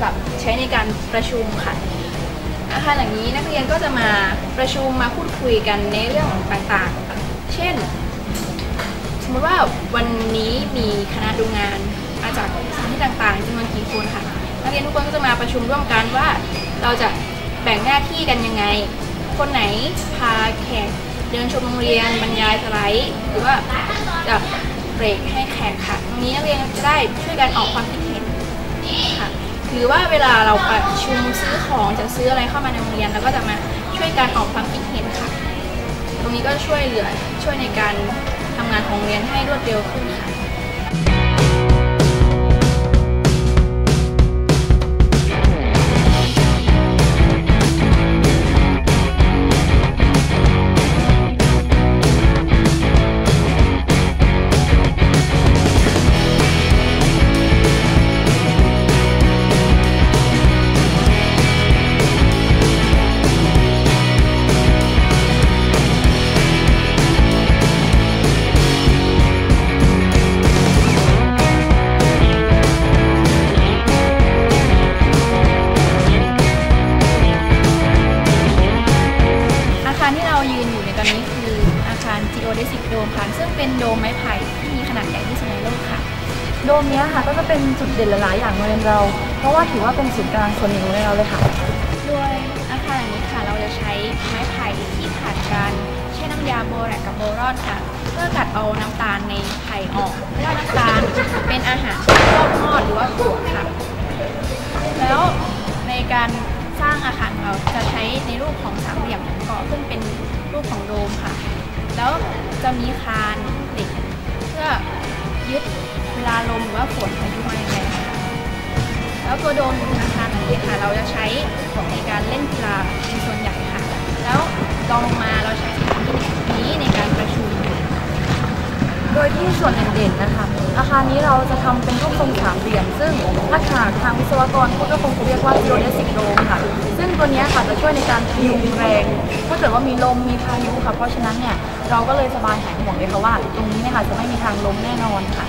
แบบใช้ในการประชุมค่ะ อาคารหลังนี้นักเรียนก็จะมาประชุมมาพูดคุยกันในเรื่องต่างๆ เช่น สมมติว่าวันนี้มีคณะดูงานมาจากสถานที่ต่างๆจำนวนกี่คนค่ะ นักเรียนทุกคนก็จะมาประชุมร่วมกันว่าเราจะแบ่งหน้าที่กันยังไง คนไหนพาแขกเดินชมโรงเรียนบรรยายสไลด์หรือว่าจะ เบรกให้แขกค่ะ ตรงนี้นักเรียนจะได้ช่วยกันออกความคิดเห็นค่ะหรือว่าเวลาเราประชุมซื้อของจะซื้ออะไรเข้ามาในโรงเรียนเราก็จะมาช่วยกันออกความคิดเห็นค่ะ ตรงนี้ก็ช่วยเหลือช่วยในการทำงานของโรงเรียนให้รวดเร็วขึ้นค่ะ เรายืนอยู่ในตอนนี้คืออาคาร Geodesic Dome ค่ะซึ่งเป็นโดมไม้ไผ่ที่มีขนาดใหญ่ที่สุดในโลกค่ะ โดมเนี้ยค่ะก็จะเป็นจุดเด่นหลายๆอย่างในโรงเรียนเรา เพราะว่าถือว่าเป็นศูนย์กลางส่วนหนึ่งของโรงเรียนเราเลยค่ะ โดยอาคารอย่างนี้ค่ะเราจะใช้ไม้ไผ่ที่ผ่านการใช้น้ำยาโบแรกกับโบรอนค่ะ เพื่อกัดเอาน้ำตาลในไผ่ออกเพราะว่าน้ำตาลเป็นอาหารรอบทอดหรือว่าปลวค่ะ แล้วในการสร้างอาคารเราจะใช้ในรูปของสามเหลี่ยม เกาะขึ้นเป็นรูปของโดมค่ะ แล้วจะมีคานเหล็กเพื่อยึดเวลาลมหรือว่าฝนพายุมาแรงๆค่ะแล้วตัวโดมอาคารนี้ค่ะ เราจะใช้ในการเล่นกีฬาเป็นส่วนใหญ่ค่ะ แล้วลองมาเราใช้สถานที่นี้ในการประชุม โดยที่ส่วนเด่นๆนะคะ อาคารนี้เราจะทำเป็นรูปทรงสามเหลี่ยม ซึ่งถ้าหากทางวิศวกรเขาก็คงจะเรียกว่า geodesic ตัวนี้ค่ะจะช่วยในการพยุงแรงถ้าเกิดว่ามีลมมีพายุค่ะเพราะฉะนั้นเนี่ยเราก็เลยสบายหายห่วงเลยค่ะว่า ตรงนี้เนี่ยค่ะจะไม่มีทางลมแน่นอนค่ะ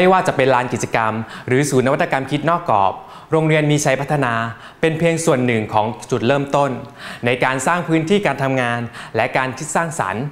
ไม่ว่าจะเป็นลานกิจกรรม หรือศูนย์นวัตกรรมคิดนอกกรอบ โรงเรียนมีชัยพัฒนา เป็นเพียงส่วนหนึ่งของจุดเริ่มต้น ในการสร้างพื้นที่การทำงาน และการคิดสร้างสรรค์